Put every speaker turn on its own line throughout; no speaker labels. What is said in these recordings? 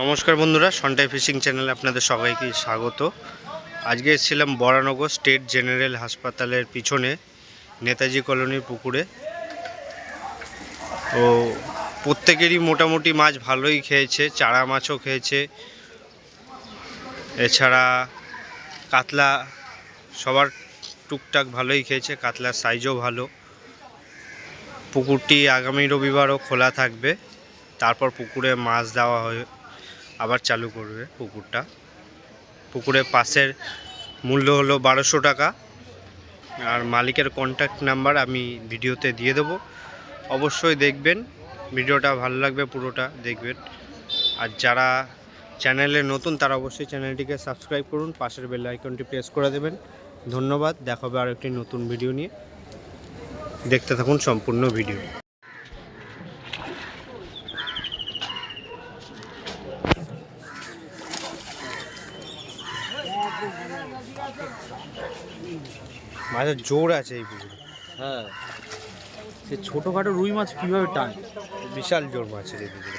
নমস্কার বন্ধুরা, সন্টাই ফিশিং চ্যানেলে আপনাদের সবাইকে স্বাগত। আজকে এসেছিলাম বরানগর স্টেট জেনারেল হাসপাতালের পিছনে, নেতাজি কলোনির পুকুরে। ও প্রত্যেকেরই মোটামুটি মাছ ভালোই খেয়েছে, চারা মাছও খেয়েছে। এছাড়া কাতলা সবার টুকটাক ভালোই খেয়েছে, কাতলার সাইজও ভালো। পুকুরটি আগামী রবিবারও খোলা থাকবে। তারপর পুকুরে মাছ দেওয়া হয়ে, আবার চালু করবে পুকুরটা। পুকুরের পাশের মূল্য হলো বারোশো টাকা। আর মালিকের কন্ট্যাক্ট নাম্বার আমি ভিডিওতে দিয়ে দেবো। অবশ্যই দেখবেন, ভিডিওটা ভালো লাগবে পুরোটা দেখবেন। আর যারা চ্যানেলে নতুন, তারা অবশ্যই চ্যানেলটিকে সাবস্ক্রাইব করুন, পাশের বেল আইকনটি প্রেস করে দেবেন। ধন্যবাদ, দেখা হবে আর একটি নতুন ভিডিও নিয়ে। দেখতে থাকুন সম্পূর্ণ ভিডিও মাছের জোর আছে এই পুকুরে।
হ্যাঁ। সে ছোটোখাটো রুই মাছ কীভাবে টানে?
বিশাল জোর মাছের এই পুকুরে।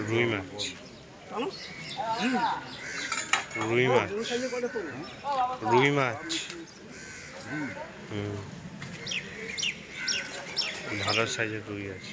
রুই মাছ। রুই মাছ? রুই মাছ। হুম। ভালো সাইজের রুই আছে।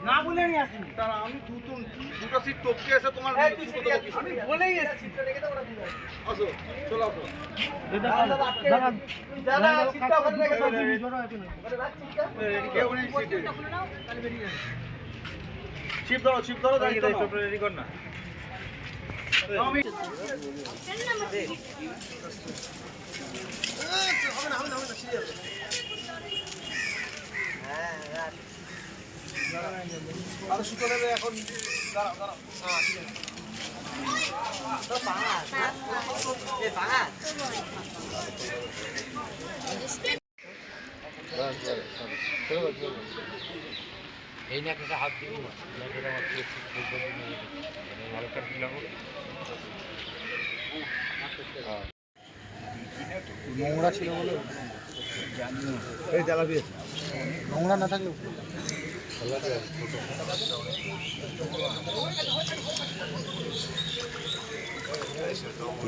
না
বলে আমি আসিনি
তারা আমি দুটো দুটো সিট টপকে এসে তোমার?
আমি বলেই এসছি
আসো চলো আসো
দাদা সিটটা ওখানে রেখে দাও।
কেউ নেই সিটে ছিপ ধরো ছিপ ধরো দাঁড়িয়ে দাও
রেডি কর না
আমি আর নেবে এখন
হাত দিবি না
নোংরা ছিল বলে এই জ্বালাবি নোংরা না থাকলে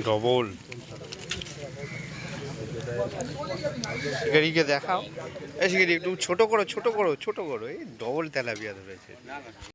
ডবল। শিকারিকে দেখাও। শিকারি, একটু ছোট করো ছোট করো ছোট করো। এই ডবল তেলাপিয়া ধরেছে।